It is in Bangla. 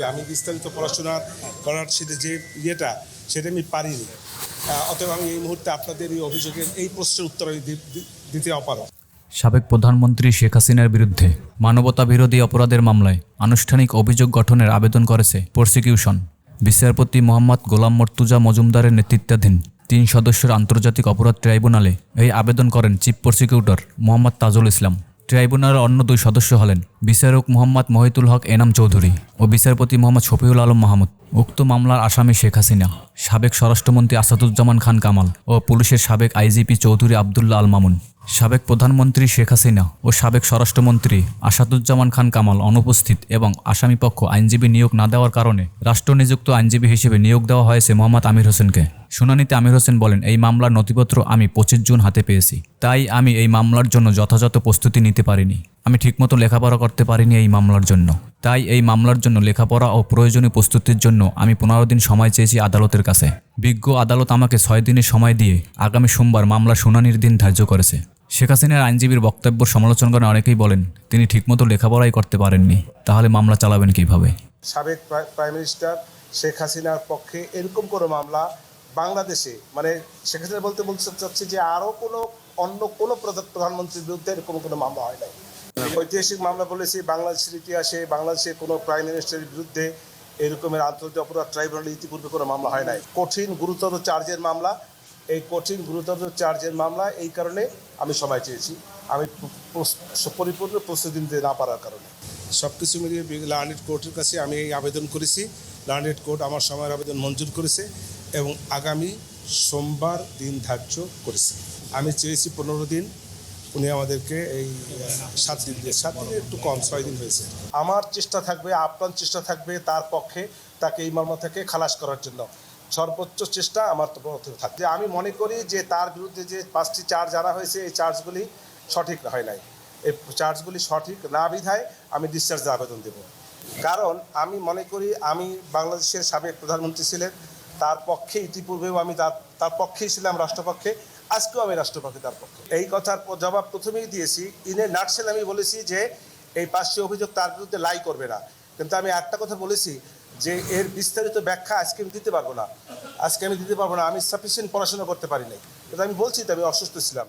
যে আমি বিস্তারিত পড়াশোনা করার সেটা যে ইয়েটা, সেটা আমি পারিনি। অতএব আমি এই মুহূর্তে আপনাদের এই অভিযোগের এই প্রশ্নের উত্তর আমি দিতে অপারগ। সাবেক প্রধানমন্ত্রী শেখ হাসিনার বিরুদ্ধে মানবতা বিরোধী অপরাধের মামলায় আনুষ্ঠানিক অভিযোগ গঠনের আবেদন করেছে প্রসিকিউশন। বিচারপতি মোহাম্মদ গোলাম মর্তুজা মজুমদারের নেতৃত্বাধীন তিন সদস্যের আন্তর্জাতিক অপরাধ ট্রাইব্যুনালে এই আবেদন করেন চিফ প্রসিকিউটর মোহাম্মদ তাজুল ইসলাম। ট্রাইব্যুনালের অন্য দুই সদস্য হলেন বিচারক মোহাম্মদ মহিতুল হক এনাম চৌধুরী ও বিচারপতি মোহাম্মদ শফিউল আলম মাহমুদ। উক্ত মামলার আসামি শেখ হাসিনা, সাবেক স্বরাষ্ট্রমন্ত্রী আসাদুজ্জামান খান কামাল ও পুলিশের সাবেক আইজিপি চৌধুরী আবদুল্লা আল মামুন। সাবেক প্রধানমন্ত্রী শেখ হাসিনা ও সাবেক স্বরাষ্ট্রমন্ত্রী আসাদুজ্জামান খান কামাল অনুপস্থিত এবং আসামিপক্ষ আইনজীবী নিয়োগ না দেওয়ার কারণে রাষ্ট্রনিযুক্ত আইনজীবী হিসেবে নিয়োগ দেওয়া হয়েছে মোহাম্মদ আমির হোসেনকে। শুনানিতে আমির হোসেন বলেন, এই মামলার নথিপত্র আমি পঁচিশ জুন হাতে পেয়েছি। তাই আমি এই মামলার জন্য যথাযথ প্রস্তুতি নিতে পারিনি। আমি ঠিকমতো লেখাপড়া করতে পারিনি এই মামলার জন্য। তাই এই মামলার জন্য লেখাপড়া ও প্রয়োজনীয় প্রস্তুতির জন্য আমি পনেরো দিন সময় চেয়েছি আদালতের কাছে। বিজ্ঞ আদালত আমাকে ছয় দিনের সময় দিয়ে আগামী সোমবার মামলা শুনানির দিন ধার্য করেছে। শেখ হাসিনার আইনজীবীর বক্তব্য সমালোচনা করে অনেকেই বলেন, তিনি ঠিকমতো লেখাপড়াই করতে পারেননি, তাহলে মামলা চালাবেন কীভাবে? সাবেক প্রাই- প্রাইম মিনিস্টার শেখ হাসিনার পক্ষে এরকম কোনো মামলা বাংলাদেশে মানে শেখ হাসিনা বলতে বলতে চাচ্ছি যে আরও কোনো, অন্য কোনো প্রধা- প্রধানমন্ত্রীর বিরুদ্ধে এরকম কোনো মামলা হয় নাই। ঐতিহাসিক মামলা বলেছি, বাংলাদেশের ইতিহাসে বাংলাদেশের কোনো প্রাইম মিনিস্টারের বিরুদ্ধে এরকমের আন্তর্জাতিক অপরাধ ট্রাইব্যুনালে ইতিপূর্বে কোনো মামলা হয় নাই। কঠিন, গুরুতর চার্জের মামলা। এই কঠিন, গুরুতর চার্জের মামলা, এই কারণে আমি সময় চেয়েছি। আমি পরিপূর্ণ প্রস্তুতি নিতে না পারার কারণে। সব কিছু মিলিয়ে লার্নেড কোর্টের কাছে আমি এই আবেদন করেছি। লার্নেড কোর্ট আমার সময়ের আবেদন মঞ্জুর করেছে এবং আগামী সোমবার দিন ধার্য করেছে। আমি চেয়েছি পনেরো দিন উনি আমাদেরকে এই সাত দিন দিয়ে, সাত দিনে একটু কম, ছয় দিন হয়েছে। আমার চেষ্টা থাকবে আপ্রাণ চেষ্টা থাকবে তার পক্ষে তাকে এই মামলা থেকে খালাস করার জন্য। সর্বোচ্চ চেষ্টা আমার থাকবে আমি মনে করি যে তার বিরুদ্ধে যে পাঁচটি চার্জ আনা হয়েছে, এই চার্জগুলি সঠিক হয় নাই। এই চার্জগুলি সঠিক না বিধায় আমি ডিসচার্জের আবেদন দেব। কারণ আমি মনে করি আমি বাংলাদেশের সাবেক প্রধানমন্ত্রী ছিলেন, তার পক্ষে ইতিপূর্বেও আমি তার তার পক্ষেই ছিলাম, রাষ্ট্রপক্ষে। আজকেও আমি রাষ্ট্রপক্ষে তার পক্ষে। এই কথার জবাব প্রথমেই দিয়েছি। ইনে নাটসেল আমি বলেছি যে, এই পাঁচটি অভিযোগ তার বিরুদ্ধে লাই করবে না। কিন্তু আমি একটা কথা বলেছি যে, এর বিস্তারিত ব্যাখ্যা আজকে আমি দিতে পারব না। আজকে আমি দিতে পারব না। আমি সাফিসিয়েন্ট পড়াশোনা করতে পারি নাই। কিন্তু আমি বলছি তো, আমি অসুস্থ ছিলাম।